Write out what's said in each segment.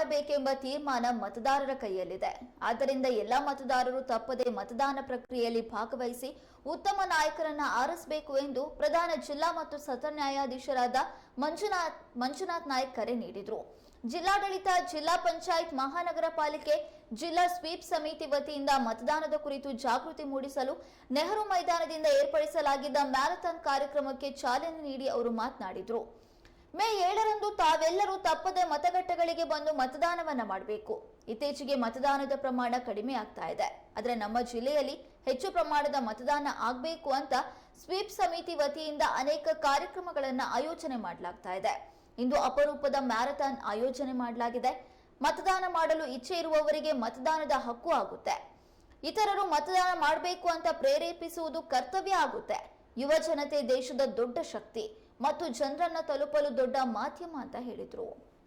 ಮಾಡಬೇಕೆಂಬ ತೀರ್ಮಾನ ಮತದಾರರ ಕೈಯಲ್ಲಿದೆ. ಆದ್ದರಿಂದ ಎಲ್ಲ ಮತದಾರರು ತಪ್ಪದೆ ಮತದಾನ ಪ್ರಕ್ರಿಯೆಯಲ್ಲಿ ಭಾಗವಹಿಸಿ ಉತ್ತಮ ನಾಯಕರನ್ನ ಆರಿಸಬೇಕು ಎಂದು ಪ್ರಧಾನ ಜಿಲ್ಲಾ ಮತ್ತು ಸತ್ರ ನ್ಯಾಯಾಧೀಶರಾದ ಮಂಜುನಾಥ್ ಮಂಜುನಾಥ್ ನಾಯಕ್ ಕರೆ ನೀಡಿದರು. ಜಿಲ್ಲಾಡಳಿತ, ಜಿಲ್ಲಾ ಪಂಚಾಯತ್, ಮಹಾನಗರ ಪಾಲಿಕೆ, ಜಿಲ್ಲಾ ಸ್ವೀಪ್ ಸಮಿತಿ ವತಿಯಿಂದ ಮತದಾನದ ಕುರಿತು ಜಾಗೃತಿ ಮೂಡಿಸಲು ನೆಹರು ಮೈದಾನದಿಂದ ಏರ್ಪಡಿಸಲಾಗಿದ್ದ ಮ್ಯಾರಥಾನ್ ಕಾರ್ಯಕ್ರಮಕ್ಕೆ ಚಾಲನೆ ನೀಡಿ ಅವರು ಮಾತನಾಡಿದರು. ಮೇ ಏಳರಂದು ತಾವೆಲ್ಲರೂ ತಪ್ಪದೆ ಮತಗಟ್ಟೆಗಳಿಗೆ ಬಂದು ಮತದಾನವನ್ನ ಮಾಡಬೇಕು. ಇತ್ತೀಚೆಗೆ ಮತದಾನದ ಪ್ರಮಾಣ ಕಡಿಮೆ ಆಗ್ತಾ ಇದೆ. ಆದರೆ ನಮ್ಮ ಜಿಲ್ಲೆಯಲ್ಲಿ ಹೆಚ್ಚು ಪ್ರಮಾಣದ ಮತದಾನ ಆಗಬೇಕು ಅಂತ ಸ್ವೀಪ್ ಸಮಿತಿ ವತಿಯಿಂದ ಅನೇಕ ಕಾರ್ಯಕ್ರಮಗಳನ್ನು ಆಯೋಜನೆ ಮಾಡಲಾಗ್ತಾ ಇದೆ. ಇಂದು ಅಪರೂಪದ ಮ್ಯಾರಥಾನ್ ಆಯೋಜನೆ ಮಾಡಲಾಗಿದೆ. ಮತದಾನ ಮಾಡಲು ಇಚ್ಛೆ ಇರುವವರಿಗೆ ಮತದಾನದ ಹಕ್ಕು ಆಗುತ್ತೆ. ಇತರರು ಮತದಾನ ಮಾಡಬೇಕು ಅಂತ ಪ್ರೇರೇಪಿಸುವುದು ಕರ್ತವ್ಯ ಆಗುತ್ತೆ. ಯುವ ಜನತೆ ದೇಶದ ದೊಡ್ಡ ಶಕ್ತಿ. ಮತ್ತು ಜನರನ್ನ ತಲುಪಲು ದೊಡ್ಡ ಮಾಧ್ಯಮ ಅಂತ ಹೇಳಿದ್ರು.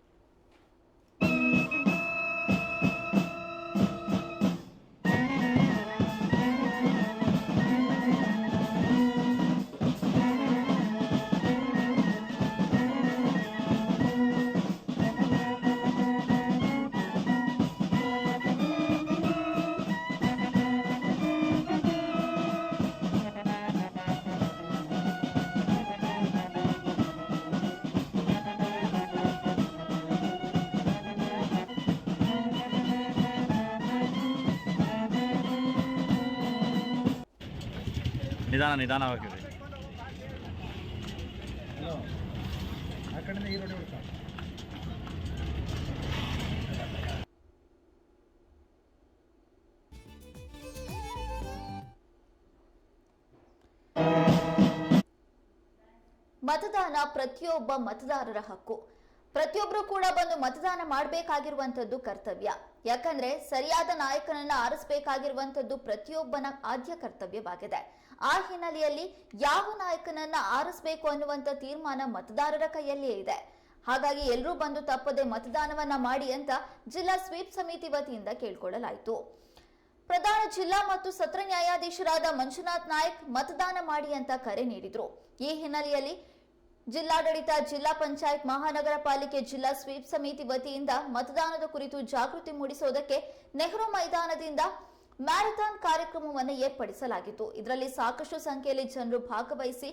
ನಿಧಾನ ಈ ಮತದಾನ ಪ್ರತಿಯೊಬ್ಬ ಮತದಾರರ ಹಕ್ಕು. ಪ್ರತಿಯೊಬ್ಬರು ಕೂಡ ಬಂದು ಮತದಾನ ಮಾಡಬೇಕಾಗಿರುವಂತದ್ದು ಕರ್ತವ್ಯ. ಯಾಕಂದ್ರೆ ಸರಿಯಾದ ನಾಯಕನನ್ನ ಆರಿಸಬೇಕಾಗಿರುವಂತದ್ದು ಪ್ರತಿಯೊಬ್ಬನ ಆದ್ಯ ಕರ್ತವ್ಯವಾಗಿದೆ. ಆ ಹಿನ್ನೆಲೆಯಲ್ಲಿ ಯಾವ ನಾಯಕನನ್ನ ಆರಿಸಬೇಕು ಅನ್ನುವಂತ ತೀರ್ಮಾನ ಮತದಾರರ ಕೈಯಲ್ಲಿಯೇ ಇದೆ. ಹಾಗಾಗಿ ಎಲ್ಲರೂ ಬಂದು ತಪ್ಪದೆ ಮತದಾನವನ್ನ ಮಾಡಿ ಅಂತ ಜಿಲ್ಲಾ ಸ್ವೀಪ್ ಸಮಿತಿ ವತಿಯಿಂದ ಕೇಳ್ಕೊಳ್ಳಲಾಯಿತು. ಪ್ರಧಾನ ಜಿಲ್ಲಾ ಮತ್ತು ಸತ್ರ ನ್ಯಾಯಾಧೀಶರಾದ ಮಂಜುನಾಥ್ ನಾಯಕ್ ಮತದಾನ ಮಾಡಿ ಅಂತ ಕರೆ ನೀಡಿದ್ರು. ಈ ಹಿನ್ನೆಲೆಯಲ್ಲಿ ಜಿಲ್ಲಾಡಳಿತ, ಜಿಲ್ಲಾ ಪಂಚಾಯತ್, ಮಹಾನಗರ ಪಾಲಿಕೆ, ಜಿಲ್ಲಾ ಸ್ವೀಪ್ ಸಮಿತಿ ವತಿಯಿಂದ ಮತದಾನದ ಕುರಿತು ಜಾಗೃತಿ ಮೂಡಿಸುವುದಕ್ಕೆ ನೆಹರು ಮೈದಾನದಿಂದ ಮ್ಯಾರಥಾನ್ ಕಾರ್ಯಕ್ರಮವನ್ನು ಏರ್ಪಡಿಸಲಾಗಿತ್ತು. ಇದರಲ್ಲಿ ಸಾಕಷ್ಟು ಸಂಖ್ಯೆಯಲ್ಲಿ ಜನರು ಭಾಗವಹಿಸಿ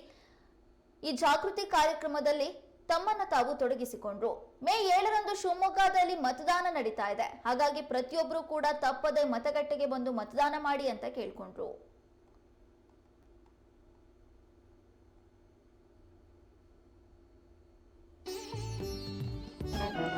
ಈ ಜಾಗೃತಿ ಕಾರ್ಯಕ್ರಮದಲ್ಲಿ ತಮ್ಮನ್ನು ತಾವು ತೊಡಗಿಸಿಕೊಂಡ್ರು. ಮೇ ಏಳರಂದು ಶಿವಮೊಗ್ಗದಲ್ಲಿ ಮತದಾನ ನಡೀತಾ ಇದೆ. ಹಾಗಾಗಿ ಪ್ರತಿಯೊಬ್ಬರು ಕೂಡ ತಪ್ಪದೆ ಮತಗಟ್ಟೆಗೆ ಬಂದು ಮತದಾನ ಮಾಡಿ ಅಂತ ಕೇಳ್ಕೊಂಡ್ರು. ಹಲೋ